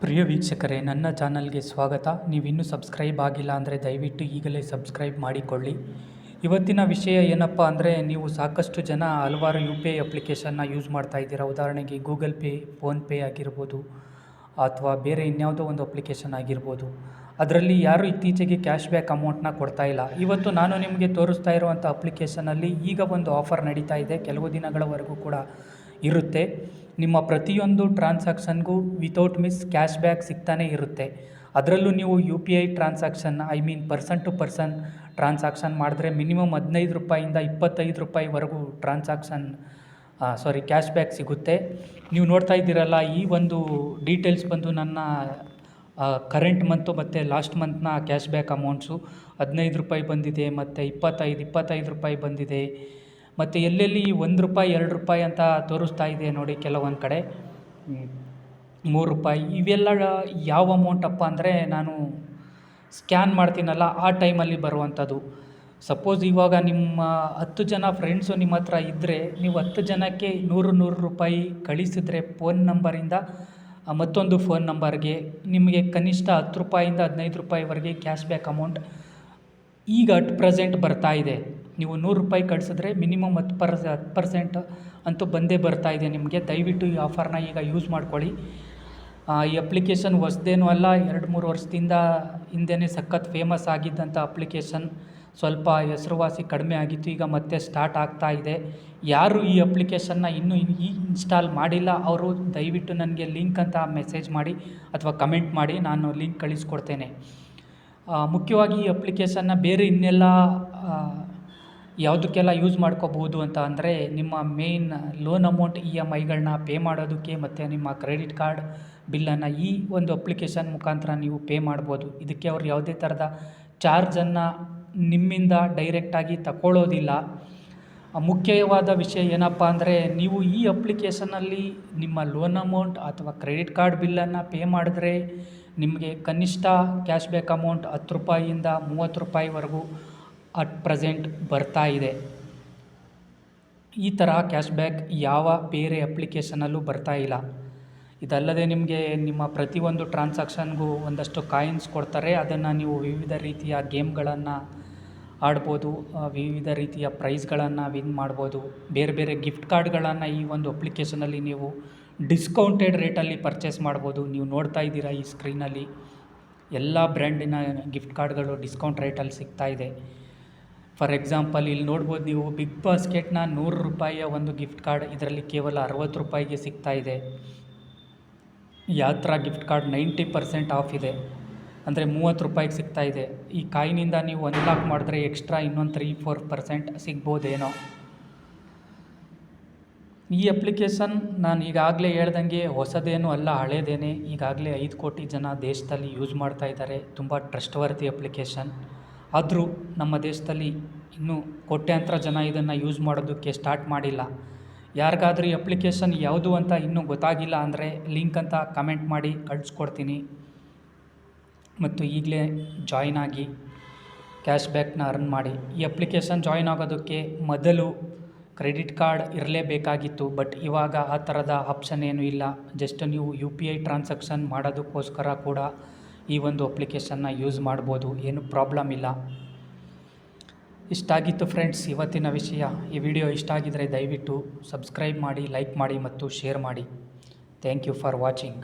ಪ್ರಿಯ ವೀಕ್ಷಕರೇ, ನನ್ನ ಚಾನಲ್ಗೆ ಸ್ವಾಗತ. ನೀವಿನ್ನೂ ಸಬ್ಸ್ಕ್ರೈಬ್ ಆಗಿಲ್ಲ ಅಂದರೆ ದಯವಿಟ್ಟು ಈಗಲೇ ಸಬ್ಸ್ಕ್ರೈಬ್ ಮಾಡಿಕೊಳ್ಳಿ. ಇವತ್ತಿನ ವಿಷಯ ಏನಪ್ಪ ಅಂದರೆ, ನೀವು ಸಾಕಷ್ಟು ಜನ ಹಲವಾರು ಯು ಪಿ ಐ ಅಪ್ಲಿಕೇಶನ್ನ ಯೂಸ್ ಮಾಡ್ತಾ ಇದ್ದೀರಾ. ಉದಾಹರಣೆಗೆ ಗೂಗಲ್ ಪೇ ಫೋನ್ಪೇ ಆಗಿರ್ಬೋದು, ಅಥವಾ ಬೇರೆ ಇನ್ಯಾವುದೋ ಒಂದು ಅಪ್ಲಿಕೇಶನ್ ಆಗಿರ್ಬೋದು. ಅದರಲ್ಲಿ ಯಾರು ಇತ್ತೀಚೆಗೆ ಕ್ಯಾಶ್ ಬ್ಯಾಕ್ ಅಮೌಂಟ್ನ ಕೊಡ್ತಾ ಇಲ್ಲ. ಇವತ್ತು ನಾನು ನಿಮಗೆ ತೋರಿಸ್ತಾ ಇರುವಂಥ ಅಪ್ಲಿಕೇಶನಲ್ಲಿ ಈಗ ಒಂದು ಆಫರ್ ನಡೀತಾ ಇದೆ. ಕೆಲವು ದಿನಗಳವರೆಗೂ ಕೂಡ ಇರುತ್ತೆ. ನಿಮ್ಮ ಪ್ರತಿಯೊಂದು ಟ್ರಾನ್ಸಾಕ್ಷನ್ಗೂ ವಿತೌಟ್ ಮಿಸ್ ಕ್ಯಾಶ್ ಬ್ಯಾಕ್ ಸಿಗ್ತಾನೇ ಇರುತ್ತೆ. ಅದರಲ್ಲೂ ನೀವು U P I transaction I mean person to person transaction ಮಾಡಿದ್ರೆ ಮಿನಿಮಮ್ ಹದಿನೈದು ರೂಪಾಯಿಂದ ಇಪ್ಪತ್ತೈದು ರೂಪಾಯಿವರೆಗೂ ಟ್ರಾನ್ಸಾಕ್ಷನ್ ಸಾರಿ ಕ್ಯಾಶ್ ಬ್ಯಾಕ್ ಸಿಗುತ್ತೆ. ನೀವು ನೋಡ್ತಾ ಇದ್ದೀರಲ್ಲ, ಈ ಒಂದು ಡೀಟೇಲ್ಸ್ ಬಂದು ನನ್ನ ಕರೆಂಟ್ ಮಂತು ಮತ್ತು ಲಾಸ್ಟ್ ಮಂತ್ನ ಕ್ಯಾಶ್ ಬ್ಯಾಕ್ ಅಮೌಂಟ್ಸು ಹದಿನೈದು ರೂಪಾಯಿ ಬಂದಿದೆ, ಮತ್ತು ಇಪ್ಪತ್ತೈದು ಇಪ್ಪತ್ತೈದು ರೂಪಾಯಿ ಬಂದಿದೆ. ಮತ್ತು ಎಲ್ಲೆಲ್ಲಿ ಒಂದು ರೂಪಾಯಿ, ಎರಡು ರೂಪಾಯಿ ಅಂತ ತೋರಿಸ್ತಾ ಇದೆ ನೋಡಿ ಕೆಲವೊಂದು ಕಡೆ. ಮೂರು ರೂಪಾಯಿ. ಇವೆಲ್ಲ ಯಾವ ಅಮೌಂಟಪ್ಪ ಅಂದರೆ ನಾನು ಸ್ಕ್ಯಾನ್ ಮಾಡ್ತೀನಲ್ಲ, ಆ ಟೈಮಲ್ಲಿ ಬರುವಂಥದ್ದು ಸಪೋಸ್ ಇವಾಗ ನಿಮ್ಮ ಹತ್ತು ಜನ ಫ್ರೆಂಡ್ಸು ನಿಮ್ಮ ಹತ್ರ ಇದ್ದರೆ ನೀವು ಹತ್ತು ಜನಕ್ಕೆ ನೂರು ನೂರು ರೂಪಾಯಿ ಕಳಿಸಿದ್ರೆ ಫೋನ್ ನಂಬರಿಂದ ಮತ್ತೊಂದು ಫೋನ್ ನಂಬರ್ಗೆ ನಿಮಗೆ ಕನಿಷ್ಠ ಹತ್ತು ರೂಪಾಯಿಂದ ಹದಿನೈದು ರೂಪಾಯಿವರೆಗೆ ಕ್ಯಾಶ್ ಬ್ಯಾಕ್ ಅಮೌಂಟ್ ಈಗ ಅಟ್ ಪ್ರೆಸೆಂಟ್ ಬರ್ತಾ ಇದೆ. ನೀವು ನೂರು ರೂಪಾಯಿ ಕಳಿಸಿದ್ರೆ ಮಿನಿಮಮ್ ಹತ್ತು ಪರ್ಸ್, ಹತ್ತು ಪರ್ಸೆಂಟ್ ಅಂತೂ ಬಂದೇ ಬರ್ತಾ ಇದೆ ನಿಮಗೆ. ದಯವಿಟ್ಟು ಈ ಆಫರ್ನ ಈಗ ಯೂಸ್ ಮಾಡ್ಕೊಳ್ಳಿ. ಈ ಅಪ್ಲಿಕೇಶನ್ ಹೊಸ್ದೇನೂ ಅಲ್ಲ, ಎರಡು ಮೂರು ವರ್ಷದಿಂದ ಹಿಂದೆಯೇ ಸಖತ್ ಫೇಮಸ್ ಆಗಿದ್ದಂಥ ಅಪ್ಲಿಕೇಶನ್ ಸ್ವಲ್ಪ ಹೆಸರುವಾಸಿ ಕಡಿಮೆ ಆಗಿತ್ತು, ಈಗ ಮತ್ತೆ ಸ್ಟಾರ್ಟ್ ಆಗ್ತಾ ಇದೆ. ಯಾರು ಈ ಅಪ್ಲಿಕೇಶನ್ನ ಇನ್ನೂ ಈ ಇನ್ಸ್ಟಾಲ್ ಮಾಡಿಲ್ಲ, ಅವರು ದಯವಿಟ್ಟು ನನಗೆ ಲಿಂಕ್ ಅಂತ ಮೆಸೇಜ್ ಮಾಡಿ ಅಥವಾ ಕಮೆಂಟ್ ಮಾಡಿ, ನಾನು ಲಿಂಕ್ ಕಳಿಸ್ಕೊಡ್ತೇನೆ. ಮುಖ್ಯವಾಗಿ ಈ ಅಪ್ಲಿಕೇಶನ್ನ ಬೇರೆ ಇನ್ನೆಲ್ಲ ಯಾವುದಕ್ಕೆಲ್ಲ ಯೂಸ್ ಮಾಡ್ಕೋಬಹುದು ಅಂತ ಅಂದರೆ ನಿಮ್ಮ main loan amount E M ಐಗಳನ್ನ pay ಮಾಡೋದಕ್ಕೆ ಮತ್ತು ನಿಮ್ಮ ಕ್ರೆಡಿಟ್ ಕಾರ್ಡ್ ಬಿಲ್ಲನ್ನು ಈ ಒಂದು ಅಪ್ಲಿಕೇಶನ್ ಮುಖಾಂತರ ನೀವು ಪೇ ಮಾಡ್ಬೋದು. ಇದಕ್ಕೆ ಅವ್ರು ಯಾವುದೇ ಥರದ ಚಾರ್ಜನ್ನು ನಿಮ್ಮಿಂದ ಡೈರೆಕ್ಟಾಗಿ ತಗೊಳ್ಳೋದಿಲ್ಲ ಮುಖ್ಯವಾದ ವಿಷಯ ಏನಪ್ಪ ಅಂದರೆ ನೀವು ಈ ಅಪ್ಲಿಕೇಶನಲ್ಲಿ ನಿಮ್ಮ ಲೋನ್ ಅಮೌಂಟ್ ಅಥವಾ ಕ್ರೆಡಿಟ್ ಕಾರ್ಡ್ ಬಿಲ್ಲನ್ನು ಪೇ ಮಾಡಿದ್ರೆ ನಿಮಗೆ ಕನಿಷ್ಠ ಕ್ಯಾಶ್ ಬ್ಯಾಕ್ ಅಮೌಂಟ್ ಹತ್ತು ರೂಪಾಯಿಯಿಂದ ಮೂವತ್ತು ರೂಪಾಯಿವರೆಗೂ ಅಟ್ ಪ್ರೆಸೆಂಟ್ ಬರ್ತಾ ಇದೆ. ಈ ಥರ ಕ್ಯಾಶ್ ಬ್ಯಾಕ್ ಯಾವ ಬೇರೆ ಅಪ್ಲಿಕೇಶನಲ್ಲೂ ಬರ್ತಾ ಇಲ್ಲ. ಇದಲ್ಲದೆ ನಿಮಗೆ ನಿಮ್ಮ ಪ್ರತಿಯೊಂದು ಟ್ರಾನ್ಸಾಕ್ಷನ್ಗೂ ಒಂದಷ್ಟು ಕಾಯಿನ್ಸ್ ಕೊಡ್ತಾರೆ. ಅದನ್ನು ನೀವು ವಿವಿಧ ರೀತಿಯ ಗೇಮ್ಗಳನ್ನು ಆಡ್ಬೋದು ವಿವಿಧ ರೀತಿಯ ಪ್ರೈಸ್ಗಳನ್ನು ವಿನ್ ಮಾಡ್ಬೋದು. ಬೇರೆ ಬೇರೆ ಗಿಫ್ಟ್ ಕಾರ್ಡ್ಗಳನ್ನು ಈ ಒಂದು ಅಪ್ಲಿಕೇಶನಲ್ಲಿ ನೀವು ಡಿಸ್ಕೌಂಟೆಡ್ ರೇಟಲ್ಲಿ ಪರ್ಚೇಸ್ ಮಾಡ್ಬೋದು. ನೀವು ನೋಡ್ತಾ ಇದ್ದೀರಾ ಈ ಸ್ಕ್ರೀನಲ್ಲಿ. ಎಲ್ಲ ಬ್ರ್ಯಾಂಡಿನ ಗಿಫ್ಟ್ ಕಾರ್ಡ್ಗಳು ಡಿಸ್ಕೌಂಟ್ ರೇಟಲ್ಲಿ ಸಿಗ್ತಾ ಇದೆ. ಫಾರ್ ಎಕ್ಸಾಂಪಲ್, ಇಲ್ಲಿ ನೋಡ್ಬೋದು ನೀವು ಬಿಗ್ ಬಾಸ್ಕೆಟ್ನ ನೂರು ರೂಪಾಯಿಯ ಒಂದು ಗಿಫ್ಟ್ ಕಾರ್ಡ್, ಇದರಲ್ಲಿ ಕೇವಲ ಅರವತ್ತು ರೂಪಾಯಿಗೆ ಸಿಗ್ತಾ ಇದೆ. Yatra gift card ninety percent off ಇದೆ. ಅಂದರೆ ಮೂವತ್ತು ರೂಪಾಯಿಗೆ ಸಿಗ್ತಾ ಇದೆ. ಈ ಕಾಯಿನಿಂದ ನೀವು ಅನ್ಲಾಕ್ ಮಾಡಿದ್ರೆ ಎಕ್ಸ್ಟ್ರಾ ಇನ್ನೊಂದು ತ್ರೀ ಫೋರ್ ಪರ್ಸೆಂಟ್ ಸಿಗ್ಬೋದೇನೋ. ಈ ಅಪ್ಲಿಕೇಶನ್ ನಾನು ಈಗಾಗಲೇ ಹೇಳ್ದಂಗೆ ಹೊಸದೇನು ಅಲ್ಲ, ಹಳೇದೇನೆ. ಈಗಾಗಲೇ ಐದು ಕೋಟಿ ಜನ ದೇಶದಲ್ಲಿ ಯೂಸ್ ಮಾಡ್ತಾ ಇದ್ದಾರೆ. ತುಂಬ ಟ್ರಸ್ಟ್ವರ್ತಿ ಅಪ್ಲಿಕೇಶನ್. ಆದರೂ ನಮ್ಮ ದೇಶದಲ್ಲಿ ಇನ್ನೂ ಕೋಟ್ಯಾಂತರ ಜನ ಇದನ್ನು ಯೂಸ್ ಮಾಡೋದಕ್ಕೆ ಸ್ಟಾರ್ಟ್ ಮಾಡಿಲ್ಲ. ಯಾರಿಗಾದ್ರೂ ಈ ಅಪ್ಲಿಕೇಶನ್ ಯಾವುದು ಅಂತ ಇನ್ನೂ ಗೊತ್ತಾಗಿಲ್ಲ ಅಂದರೆ ಲಿಂಕ್ ಅಂತ ಕಮೆಂಟ್ ಮಾಡಿ ಕಳಿಸ್ಕೊಡ್ತೀನಿ. ಮತ್ತು ಈಗಲೇ ಜಾಯಿನ್ ಆಗಿ ಕ್ಯಾಶ್ ಬ್ಯಾಕ್ನ ಅರ್ನ್ ಮಾಡಿ. ಈ ಅಪ್ಲಿಕೇಶನ್ ಜಾಯಿನ್ ಆಗೋದಕ್ಕೆ ಮೊದಲು ಕ್ರೆಡಿಟ್ ಕಾರ್ಡ್ ಇರಲೇಬೇಕಾಗಿತ್ತು ಬಟ್ ಇವಾಗ ಆ ಥರದ ಆಪ್ಷನ್ ಏನೂ ಇಲ್ಲ. ಜಸ್ಟ್ ನೀವು ಯು ಪಿ ಐ ಟ್ರಾನ್ಸಾಕ್ಷನ್ ಮಾಡೋದಕ್ಕೋಸ್ಕರ ಕೂಡ ಈ ಒಂದು ಅಪ್ಲಿಕೇಶನ್ನ ಯೂಸ್ ಮಾಡ್ಬೋದು, ಏನು ಪ್ರಾಬ್ಲಮ್ ಇಲ್ಲ. ಇಷ್ಟಾಗಿತ್ತು ಫ್ರೆಂಡ್ಸ್ ಇವತ್ತಿನ ವಿಷಯ. ಈ ವಿಡಿಯೋ ಇಷ್ಟ ಆಗಿದರೆ ದಯವಿಟ್ಟು ಸಬ್ಸ್ಕ್ರೈಬ್ ಮಾಡಿ ಲೈಕ್ ಮಾಡಿ ಮತ್ತು ಶೇರ್ ಮಾಡಿ. Thank you for watching